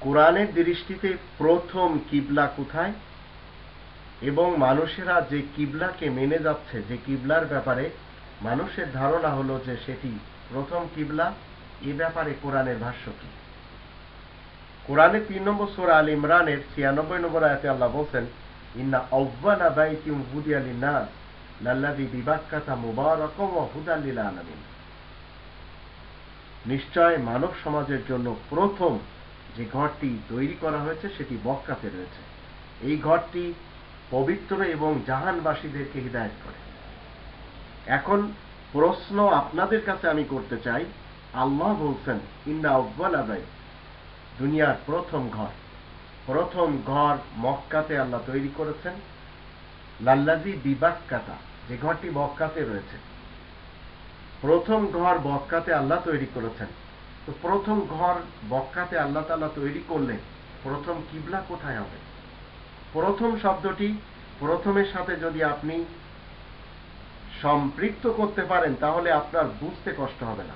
কোরআনের দৃষ্টিতে প্রথম কিবলা কোথায়? এবং মানুষেরা যে কিবলাকে মেনে যাচ্ছে, যে কিবলার ব্যাপারে মানুষের ধারণা হলো যে সেটি প্রথম কিবলা, এ ব্যাপারে কোরআনের ভাষ্য কি? কোরআনের তিন নম্বর সোরা আল ইমরানের ছিয়ানব্বই নম্বর আয়াতে আল্লাহ বলছেন, ইন্না আউ্বানা বাইতিম হুদিয়া লিন্নাস। লাল্লাযী বিবাক্কাতা মুবারাকাম ওয়া হুদাল লিল আলামিন। নিশ্চয় মানব সমাজের জন্য প্রথম যে ঘরটি তৈরি করা হয়েছে, সেটি বক্কাতে রয়েছে। এই ঘরটি পবিত্র এবং জাহানবাসীদেরকে হৃদায়ত করে। এখন প্রশ্ন আপনাদের কাছে আমি করতে চাই। আল্লাহ বলছেন, ইন্না আব্বাল আবাই দুনিয়ার প্রথম ঘর। প্রথম ঘর মক্কাতে আল্লাহ তৈরি করেছেন। লাল্লাজি বিবাক্কাতা যে ঘরটি বক্কাতে রয়েছে। প্রথম ঘর বক্কাতে আল্লাহ তৈরি করেছেন। তো প্রথম ঘর বক্কাতে আল্লাহ তালা তৈরি করলে প্রথম কিবলা কোথায় হবে? প্রথম শব্দটি প্রথমের সাথে যদি আপনি সম্পৃক্ত করতে পারেন, তাহলে আপনার বুঝতে কষ্ট হবে না।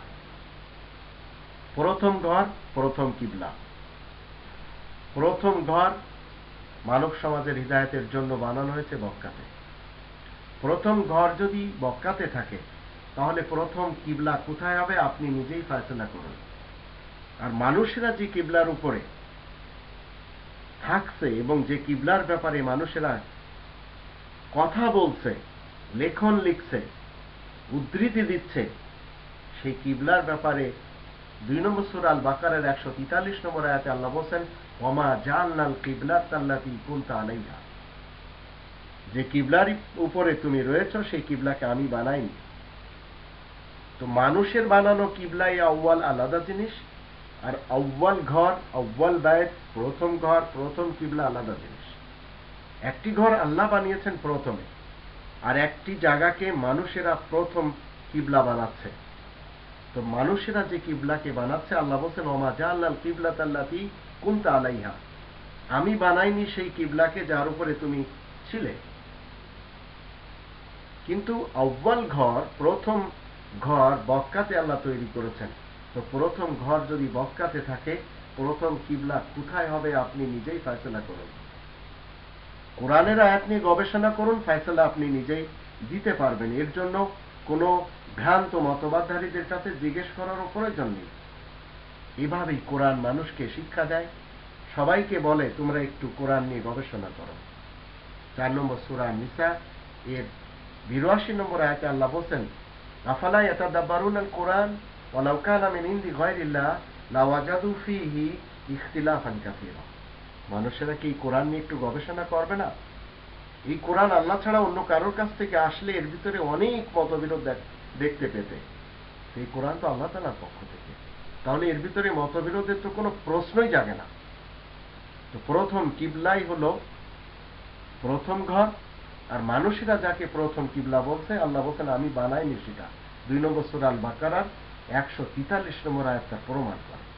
প্রথম ঘর, প্রথম কিবলা। প্রথম ঘর মানব সমাজের হৃদায়তের জন্য বানানো হয়েছে বক্কাতে প্রথম ঘর যদি বক্কাতে থাকে, তাহলে প্রথম কিবলা কোথায় হবে আপনি নিজেই ফয়সলা করুন। আর মানুষেরা যে কিবলার উপরে থাকছে এবং যে কিবলার ব্যাপারে মানুষেরা কথা বলছে, লেখন লিখছে, উদ্ধৃতি দিচ্ছে, সেই কিবলার ব্যাপারে দুই নম্বর সুর আল বাকারের একশো তেতাল্লিশ নম্বর আয়াতে আল্লাহ বলছেন ওমা জান্নাল কিবলার তাল্লাতি কুলতা আলাইহা। যে কিবলার উপরে তুমি রয়েছ, সেই কিবলাকে আমি বানাইনি। তো মানুষের বানানো কিবলাই আউ্বাল আলাদা জিনিস, আর আউ্বাল ঘর আউ্বাল ব্যয় প্রথম ঘর, প্রথম কিবলা আলাদা জিনিস। একটি ঘর আল্লাহ বানিয়েছেন প্রথমে, আর একটি জায়গাকে মানুষেরা প্রথম কিবলা বানাচ্ছে। তো মানুষেরা যে কিবলাকে বানাচ্ছে, আল্লাহ বলছেন, ওমা জা আল্লাহ কিবলা তাল্লাতি কুন্তা আলাইহা। আমি বানাইনি সেই কিবলাকে যার উপরে তুমি ছিলে। কিন্তু আব্বাল ঘর, প্রথম ঘর বক্কাতে আল্লাহ তৈরি করেছেন। তো প্রথম ঘর যদি বক্কাতে থাকে, প্রথম কিবলা কোথায় হবে আপনি নিজেই ফয়সলা করুন। কোরআনের আয়াত নিয়ে গবেষণা করুন, ফয়সলা আপনি নিজেই দিতে পারবেন। এর জন্য কোনো ভ্রান্ত মতবাদধারীদের কাছে জিজ্ঞেস করারও প্রয়োজন নেই। এভাবেই কোরআন মানুষকে শিক্ষা দেয়। সবাইকে বলে, তোমরা একটু কোরআন নিয়ে গবেষণা করো। চার নম্বর সুরা নিসা, এর বিরাশি নম্বর আয়াতে আল্লাহ বলছেন, আফালা ইয়াতাদাব্বারুন আল কোরআন ওয়ালাউ কানা মিন ইনদি গায়রিল্লাহ লাওয়াজাদু ফীহি ইখতিলাফান কাসীরা। মানুষেরা কি কোরআন নিয়ে একটু গবেষণা করবে না? এই কোরআন আল্লাহ ছাড়া অন্য কারোর কাছ থেকে আসলে এর ভিতরে অনেক মতবিরোধ দেখতে পেতে। এই কোরআন তো আল্লাহ তালার পক্ষ থেকে। তাহলে এর ভিতরে মতবিরোধের তো কোনো প্রশ্নই জাগে না। তো প্রথম কিবলাই হলো, প্রথম ঘর আর মানুষেরা যাকে প্রথম কিবলা বলছে, আল্লাহ বলছেন, আমি বানাইনি সেটা দুই নম্বর সুরাল বাকারার একশো তেতাল্লিশ নম্বর আয়াতটা প্রমাণ করে।